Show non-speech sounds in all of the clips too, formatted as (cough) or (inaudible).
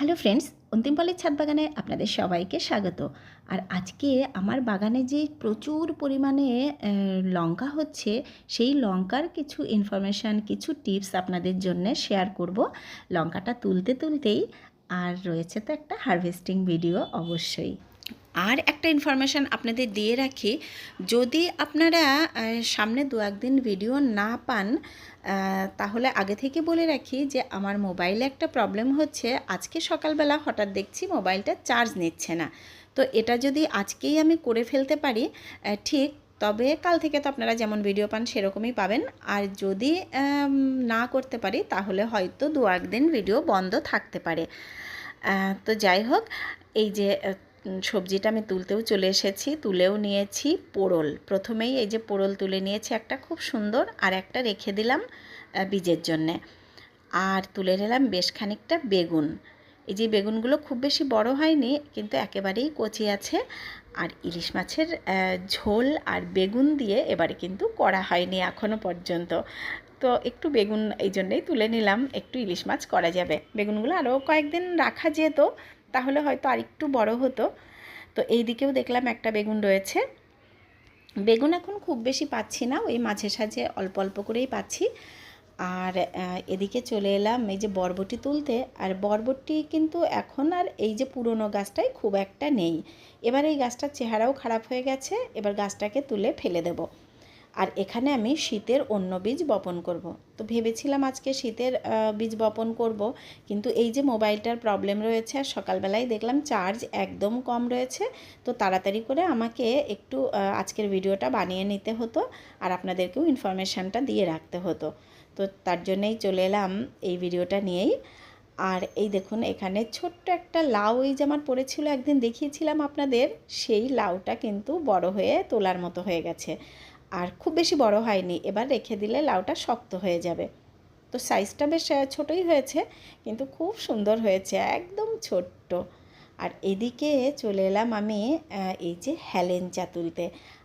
Hello friends, অন্তিম অন্তিমপালের ছাদ বাগানে আপনাদের সবাইকে স্বাগত। আর আজকে আমার বাগানে যে প্রচুর পরিমাণে লঙ্কা হচ্ছে, সেই লঙ্কার কিছু ইনফরমেশান কিছু টিপস আপনাদের জন্য শেয়ার করব। লঙ্কাটা তুলতে তুলতেই আর রয়েছে তো একটা হারভেস্টিং ভিডিও অবশ্যই। আর একটা ইনফরমেশান আপনাদের দিয়ে রাখি, যদি আপনারা সামনে দু একদিন ভিডিও না পান তাহলে আগে থেকে বলে রাখি যে আমার মোবাইলে একটা প্রবলেম হচ্ছে, আজকে সকালবেলা হঠাৎ দেখছি মোবাইলটা চার্জ নিচ্ছে না। তো এটা যদি আজকেই আমি করে ফেলতে পারি ঠিক, তবে কাল থেকে তো আপনারা যেমন ভিডিও পান সেরকমই পাবেন। আর যদি না করতে পারি, তাহলে হয়তো দু একদিন ভিডিও বন্ধ থাকতে পারে। তো যাই হোক, এই যে সবজিটা আমি তুলতেও চলে এসেছি, তুলেও নিয়েছি পোড়ল। প্রথমেই এই যে পোড়ল তুলে নিয়েছি একটা খুব সুন্দর আর একটা রেখে দিলাম বীজের জন্যে। আর তুলে নিলাম বেশ খানিকটা বেগুন। এই যে বেগুনগুলো খুব বেশি বড় হয়নি, কিন্তু একেবারেই কচি আছে। আর ইলিশ মাছের ঝোল আর বেগুন দিয়ে এবারে কিন্তু করা হয়নি এখনও পর্যন্ত। তো একটু বেগুন এই জন্যেই তুলে নিলাম, একটু ইলিশ মাছ করা যাবে। বেগুনগুলো আরও কয়েকদিন রাখা যেত তাহলে হয়তো আরেকটু বড় হতো। তো এই দিকেও দেখলাম একটা বেগুন রয়েছে। বেগুন এখন খুব বেশি পাচ্ছি না, ওই মাঝে সাঝে অল্প অল্প করেই পাচ্ছি। আর এদিকে চলে এলাম এই যে বরবটি তুলতে। আর বরবটি কিন্তু এখন আর এই যে পুরনো গাছটাই খুব একটা নেই। এবার এই গাছটার চেহারাও খারাপ হয়ে গেছে, এবার গাছটাকে তুলে ফেলে দেব। আর এখানে আমি শীতের অন্য বীজ বপন করব। তো ভেবেছিলাম আজকে শীতের বীজ বপন করব, কিন্তু এই যে মোবাইলটার প্রবলেম রয়েছে আর সকালবেলায় দেখলাম চার্জ একদম কম রয়েছে, তো তাড়াতাড়ি করে আমাকে একটু আজকের ভিডিওটা বানিয়ে নিতে হতো আর আপনাদেরকেও ইনফরমেশানটা দিয়ে রাখতে হতো। তো তার জন্যই চলে এলাম এই ভিডিওটা নিয়েই। আর এই দেখুন, এখানে ছোট্ট একটা লাউ এই যে আমার পড়েছিল, একদিন দেখিয়েছিলাম আপনাদের, সেই লাউটা কিন্তু বড় হয়ে তোলার মতো হয়ে গেছে। আর খুব বেশি বড় হয়নি। এবার রেখে দিলে লাউটা শক্ত হয়ে যাবে। তো সাইজটা বেশ ছোটোই হয়েছে, কিন্তু খুব সুন্দর হয়েছে, একদম ছোট্ট। আর এদিকে চলে এলাম আমি এই যে হ্যালেঞ্চা তুলতে।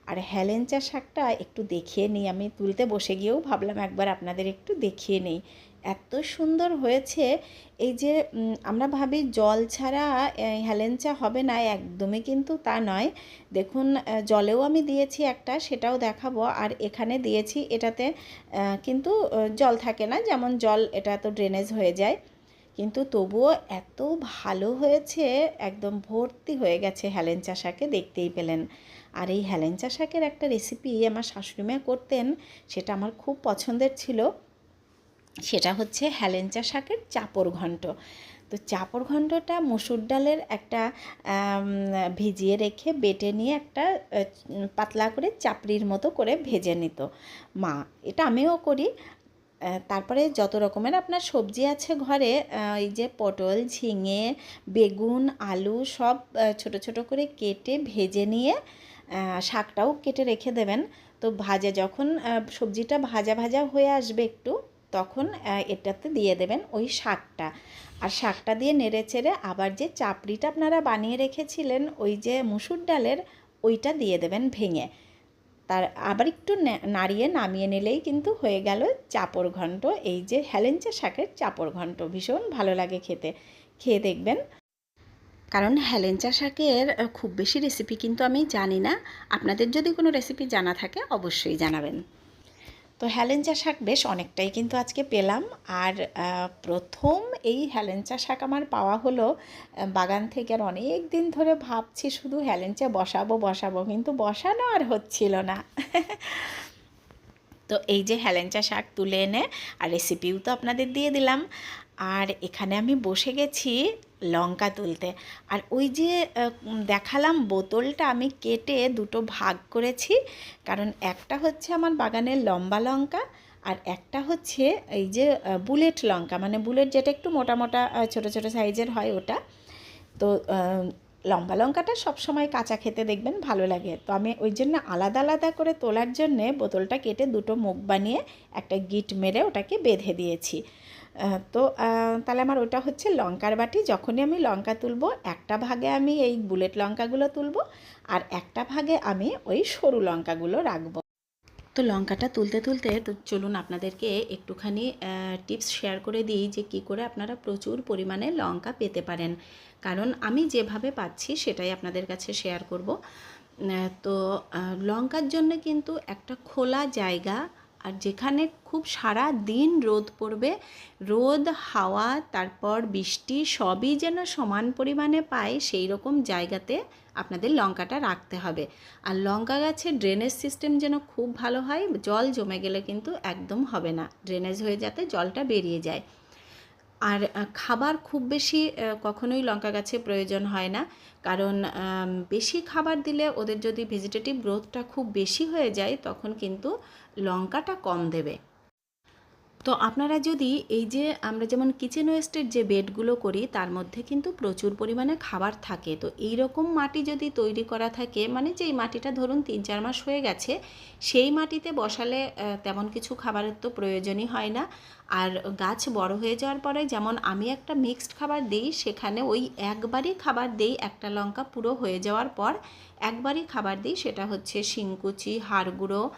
আর হ্যালেঞ্চা শাকটা একটু দেখিয়ে নিই। আমি তুলতে বসে গিয়েও ভাবলাম একবার আপনাদের একটু দেখিয়ে নিই। এত সুন্দর হয়েছে। এই যে আমরা ভাবি জল ছাড়া হ্যালেঞ্চা হবে না, একদমই কিন্তু তা নয়। দেখুন জলেও আমি দিয়েছি একটা, সেটাও দেখাবো। আর এখানে দিয়েছি এটাতে কিন্তু জল থাকে না, যেমন জল, এটা তো ড্রেনেজ হয়ে যায়। কিন্তু তবুও এত ভালো হয়েছে, একদম ভর্তি হয়ে গেছে হ্যালেঞ্চা শাকে, দেখতেই পেলেন। আর এই হ্যালেঞ্চা শাকের একটা রেসিপি আমার শাশুড়িমা করতেন, সেটা আমার খুব পছন্দের ছিল। সেটা হচ্ছে হ্যালেঞ্চা শাকের চাপড় ঘন্ট। তো চাপড় ঘন্টটা মসুর ডালের একটা ভিজিয়ে রেখে বেটে নিয়ে একটা পাতলা করে চাপড়ির মতো করে ভেজে নিত। মা, এটা আমিও করি। তারপরে যত রকমের আপনার সবজি আছে ঘরে এই যে পটল, ঝিঙে, বেগুন, আলু সব ছোট ছোট করে কেটে ভেজে নিয়ে শাকটাও কেটে রেখে দেবেন। তো ভাজা যখন সবজিটা ভাজা ভাজা হয়ে আসবে একটু তখন এটাতে দিয়ে দেবেন ওই শাকটা। আর শাকটা দিয়ে নেড়ে চেড়ে আবার যে চাপড়িটা আপনারা বানিয়ে রেখেছিলেন, ওই যে মুসুর ডালের, ওইটা দিয়ে দেবেন ভেঙে। তার আবার একটু নাড়িয়ে নামিয়ে নিলেই কিন্তু হয়ে গেল চাপড় ঘন্ট। এই যে হ্যালেঞ্চা শাকের চাপড় ঘন্ট, ভীষণ ভালো লাগে খেতে। খেয়ে দেখবেন। কারণ হ্যালেঞ্চা শাকের খুব বেশি রেসিপি কিন্তু আমি জানি না। আপনাদের যদি কোনো রেসিপি জানা থাকে, অবশ্যই জানাবেন। তো হ্যালেঞ্চা শাক বেশ অনেকটাই কিন্তু আজকে পেলাম। আর প্রথম এই হ্যালেঞ্চা শাক আমার পাওয়া হলো বাগান থেকে আর অনেক দিন ধরে ভাবছি শুধু হ্যালেঞ্চা বসাবো বসাবো কিন্তু বসানো আর হচ্ছিল না। তো এই যে হ্যালেঞ্চা শাক তুলে এনে, আর রেসিপিও তো আপনাদের দিয়ে দিলাম। আর এখানে আমি বসে গেছি লঙ্কা তুলতে। আর ওই যে দেখালাম বোতলটা আমি কেটে দুটো ভাগ করেছি। কারণ একটা হচ্ছে আমার বাগানের লম্বা লঙ্কা, আর একটা হচ্ছে এই যে বুলেট লঙ্কা। মানে বুলেট যেটা একটু মোটা মোটা ছোটো ছোট সাইজের হয় ওটা। তো লম্বা লঙ্কাটা সবসময় কাঁচা খেতে দেখবেন ভালো লাগে। তো আমি ওই জন্য আলাদা আলাদা করে তোলার জন্যে বোতলটা কেটে দুটো মুখ বানিয়ে একটা গিট মেরে ওটাকে বেঁধে দিয়েছি। তো তাহলে আমার ওটা হচ্ছে লঙ্কার বাটি। যখনই আমি লঙ্কা তুলবো, একটা ভাগে আমি এই বুলেট লঙ্কাগুলো তুলবো আর একটা ভাগে আমি ওই সরু লঙ্কাগুলো রাখব। তো, লঙ্কাটা তুলতে তুলতে তো চলুন আপনাদেরকে একটুখানি টিপস শেয়ার করে দিই যে কি করে আপনারা প্রচুর পরিমাণে লঙ্কা পেতে পারেন। কারণ আমি যেভাবে পাচ্ছি সেটাই আপনাদের কাছে শেয়ার করব। তো লঙ্কার জন্য কিন্তু একটা খোলা জায়গা আর যেখানে খুব সারা দিন রোদ পড়বে, রোদ, হাওয়া, তারপর বৃষ্টি সবই যেন সমান পরিমাণে পায়, সেই রকম জায়গাতে আপনাদের লঙ্কাটা রাখতে হবে। আর লঙ্কা গাছে ড্রেনেজ সিস্টেম যেন খুব ভালো হয়, জল জমে গেলে কিন্তু একদম হবে না। ড্রেনেজ হয়ে যাতে জলটা বেরিয়ে যায়। আর খাবার খুব বেশি কখনোই লঙ্কা গাছে প্রয়োজন হয় না। কারণ বেশি খাবার দিলে ওদের যদি ভেজিটেটিভ গ্রোথটা খুব বেশি হয়ে যায়, তখন কিন্তু লঙ্কাটা কম দেবে। তো আপনারা যদি এই যে আমরা যেমন কিচেন ওয়েস্টের যে বেডগুলো করি তার মধ্যে কিন্তু প্রচুর পরিমাণে খাবার থাকে। তো এই রকম মাটি যদি তৈরি করা থাকে মানে যেই মাটিটা ধরুন তিন চার মাস হয়ে গেছে সেই মাটিতে বসালে তেমন কিছু খাবারের তো প্রয়োজনই হয় না। আর গাছ বড় হয়ে যাওয়ার পরে যেমন আমি একটা মিক্সড খাবার দিই সেখানে ওই একবারই খাবার দিই একটা লঙ্কা পুরো হয়ে যাওয়ার পর একবারই খাবার দিই সেটা হচ্ছে শিংকুচি হাড় গুঁড়ো উম,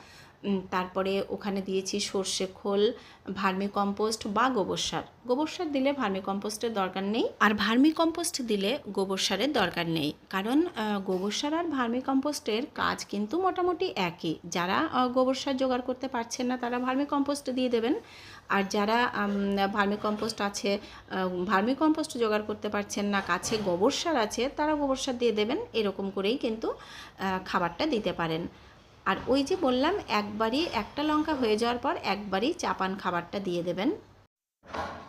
তারপরে ওখানে দিয়েছি সর্ষে খোল ভার্মি কম্পোস্ট বা গোবর সার। গোবর সার দিলে ভার্মি কম্পোস্টের দরকার নেই আর ভার্মি কম্পোস্ট দিলে গোবর সারের দরকার নেই। কারণ গোবর সার আর ভার্মি কম্পোস্টের কাজ কিন্তু মোটামুটি একই। যারা গোবর সার জোগাড় করতে পারছেন না, তারা ভার্মি কম্পোস্ট দিয়ে দেবেন। আর যারা ভার্মি কম্পোস্ট আছে ভার্মি কম্পোস্ট জোগাড় করতে পারছেন না, কাছে গোবর সার আছে, তারা গোবর সার দিয়ে দেবেন। এরকম করেই কিন্তু খাবারটা দিতে পারেন। আর ওই যে বললাম, একবারই একটা লঙ্কা হয়ে যাওয়ার পর একবারই চাপান খাবারটা দিয়ে দেবেন।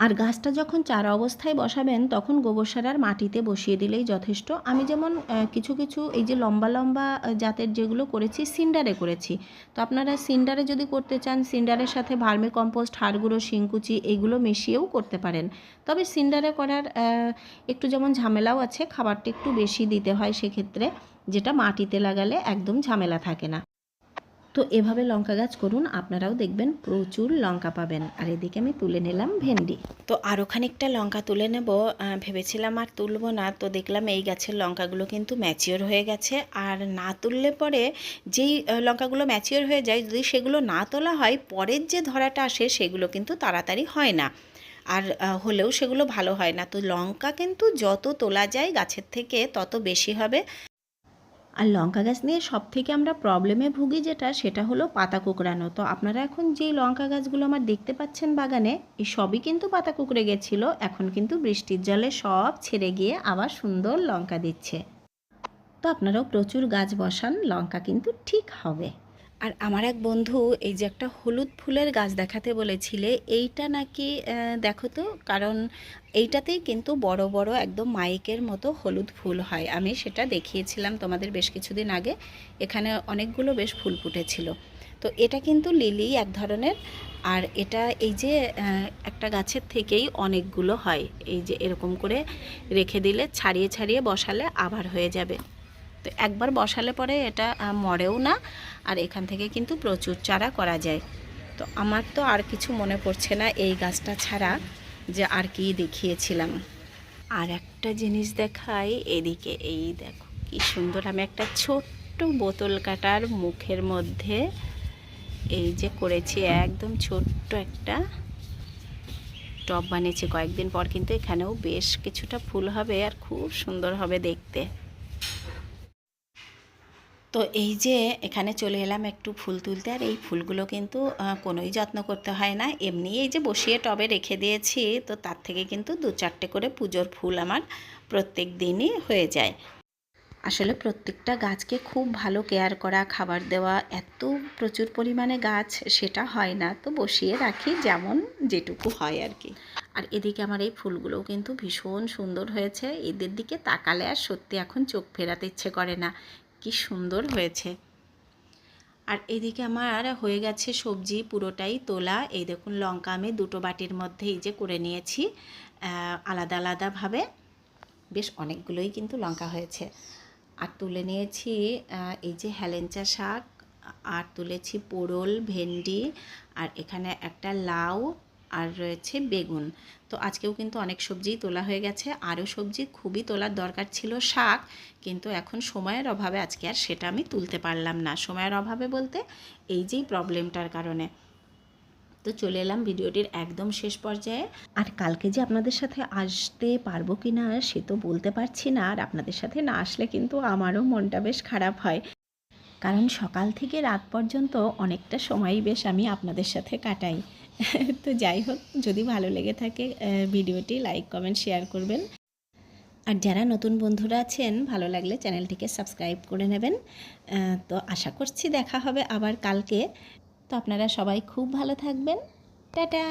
আর গাছটা যখন চারা অবস্থায় বসাবেন, তখন গোবর সার আর মাটিতে বসিয়ে দিলেই যথেষ্ট। আমি যেমন কিছু কিছু এই যে লম্বা লম্বা জাতের যেগুলো করেছি, সিন্ডারে করেছি। তো আপনারা সিন্ডারে যদি করতে চান, সিন্ডারের সাথে ভার্মি কম্পোস্ট হাড়গুঁড়ো, শিংকুচি এগুলো মিশিয়েও করতে পারেন। তবে সিন্ডারে করার একটু যেমন ঝামেলাও আছে, খাবারটা একটু বেশি দিতে হয় সেক্ষেত্রে, যেটা মাটিতে লাগালে একদম ঝামেলা থাকে না। তো এভাবে লঙ্কা গাছ করুন, আপনারাও দেখবেন প্রচুর লঙ্কা পাবেন। আর এদিকে আমি তুলে নিলাম ভেন্ডি। তো আরও খানিকটা লঙ্কা তুলে নেব। ভেবেছিলাম আর তুলবো না, তো দেখলাম এই গাছের লঙ্কাগুলো কিন্তু ম্যাচিওর হয়ে গেছে। আর না তুললে পরে যেই লঙ্কাগুলো ম্যাচিওর হয়ে যায়, যদি সেগুলো না তোলা হয়, পরের যে ধরাটা আসে, সেগুলো কিন্তু তাড়াতাড়ি হয় না। আর হলেও সেগুলো ভালো হয় না। তো লঙ্কা কিন্তু যত তোলা যায় গাছের থেকে, তত বেশি হবে। আর লঙ্কা গাছ নিয়ে সব থেকে আমরা প্রবলেমে ভুগি যেটা, সেটা হলো পাতা কুকড়ানো। তো আপনারা এখন যেই লঙ্কা গাছগুলো আমার দেখতে পাচ্ছেন বাগানে, এই সবই কিন্তু পাতা কুকড়ে গেছিল, এখন কিন্তু বৃষ্টির জলে সব ছেড়ে গিয়ে আবার সুন্দর লঙ্কা দিচ্ছে। তো আপনারাও প্রচুর গাছ বসান, লঙ্কা কিন্তু ঠিক হবে। আর আমার এক বন্ধু এই যে একটা হলুদ ফুলের গাছ দেখাতে বলেছিলে, এইটা নাকি দেখো তো, কারণ এইটাতেই কিন্তু বড় বড় একদম মাইকের মতো হলুদ ফুল হয়। আমি সেটা দেখিয়েছিলাম তোমাদের বেশ কিছুদিন আগে, এখানে অনেকগুলো বেশ ফুল ফুটেছিল। তো এটা কিন্তু লিলি এক ধরনের, আর এটা এই যে একটা গাছের থেকেই অনেকগুলো হয়। এই যে এরকম করে রেখে দিলে, ছাড়িয়ে ছাড়িয়ে বসালে আবার হয়ে যাবে। তো একবার বসালে পরে এটা মরেও না। আর এখান থেকে কিন্তু প্রচুর চারা করা যায়। তো আমার তো আর কিছু মনে পড়ছে না এই গাছটা ছাড়া যে আর কি দেখিয়েছিলাম। আর একটা জিনিস দেখাই এদিকে, এই দেখো কি সুন্দর। আমি একটা ছোট্ট বোতল কাটার মুখের মধ্যে এই যে করেছি, একদম ছোট্ট একটা টব বানিয়েছি। কয়েকদিন পর কিন্তু এখানেও বেশ কিছুটা ফুল হবে আর খুব সুন্দর হবে দেখতে। তো এই যে এখানে চলে এলাম একটু ফুল তুলতে, আর এই ফুলগুলো কিন্তু কোনোই যত্ন করতে হয় না। এমনি এই যে বসিয়ে টবে রেখে দিয়েছি, তো তার থেকে কিন্তু দু চারটে করে পুজোর ফুল আমার প্রত্যেক দিনই হয়ে যায়। আসলে প্রত্যেকটা গাছকে খুব ভালো কেয়ার করা, খাবার দেওয়া, এত প্রচুর পরিমাণে গাছ সেটা হয় না। তো বসিয়ে রাখি যেমন যেটুকু হয় আর কি। আর এদিকে আমার এই ফুলগুলোও কিন্তু ভীষণ সুন্দর হয়েছে। এদের দিকে তাকালে আর সত্যি এখন চোখ ফেরাতে ইচ্ছে করে না। কি সুন্দর হয়েছে। আর এদিকে আমার হয়ে গেছে সবজি পুরোটাই তোলা। এই দেখুন লঙ্কা আমি দুটো বাটির মধ্যে এই যে করে নিয়েছি আলাদা আলাদাভাবে। বেশ অনেকগুলোই কিন্তু লঙ্কা হয়েছে। আর তুলে নিয়েছি এই যে হেলেঞ্চা শাক, আর তুলেছি পোড়ল ভেন্ডি, আর এখানে একটা লাউ আর রয়েছে বেগুন। তো আজকেও কিন্তু অনেক সবজিই তোলা হয়ে গেছে। আরও সবজি খুবই তোলার দরকার ছিল শাক, কিন্তু এখন সময়ের অভাবে আজকে আর সেটা আমি তুলতে পারলাম না। সময়ের অভাবে বলতে এই যেই প্রবলেমটার কারণে। তো চলে এলাম ভিডিওটির একদম শেষ পর্যায়ে। আর কালকে যে আপনাদের সাথে আসতে পারব কি না সে তো বলতে পারছি না, আর আপনাদের সাথে না আসলে কিন্তু আমারও মনটা বেশ খারাপ হয়। কারণ সকাল থেকে রাত পর্যন্ত অনেকটা সময়ই বেশ আমি আপনাদের সাথে কাটাই। (laughs) তো যাই হোক, যদি ভালো লেগে থাকে ভিডিওটি লাইক, কমেন্ট, শেয়ার করবেন। আর যারা নতুন বন্ধুরা আছেন, ভালো লাগলে চ্যানেলটিকে সাবস্ক্রাইব করে নেবেন। তো আশা করছি দেখা হবে আবার কালকে। তো আপনারা সবাই খুব ভালো থাকবেন। টাটা!